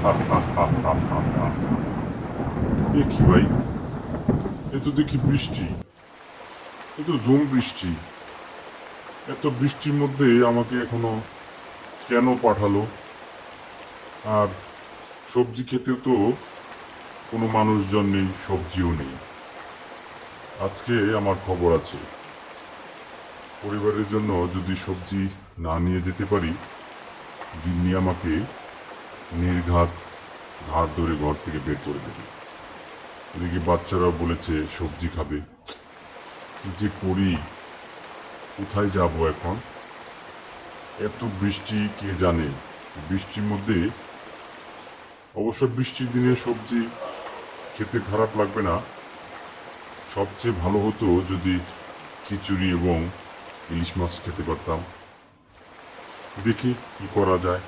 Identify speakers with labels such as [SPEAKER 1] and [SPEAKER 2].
[SPEAKER 1] এ কি ভাই এ তো দেখি বৃষ্টি এ তো বৃষ্টি এত বৃষ্টির মধ্যে আমাকে এখনও কেন পাঠালো আর সবজি খেতে তো কোনো মানুষজন নেই সবজিও নেই আজকে আমার খবর আছে পরিবারের জন্য যদি সবজি না নিয়ে যেতে পারি দিন আমাকে নির্ঘাত ঘাট ধরে ঘর থেকে বের করে দেবে এদিকে বাচ্চারাও বলেছে, সবজি খাবে। কি যে করি? কোথায় যাব এখন? এত বৃষ্টি, কে জানে? বৃষ্টির মধ্যে অবশ্য বৃষ্টির দিনে সবজি খেতে খারাপ লাগবে না। সবচেয়ে ভালো হতো যদি খিচুড়ি এবং ইলিশ মাছ খেতে পারতাম। দেখি কি করা যায়।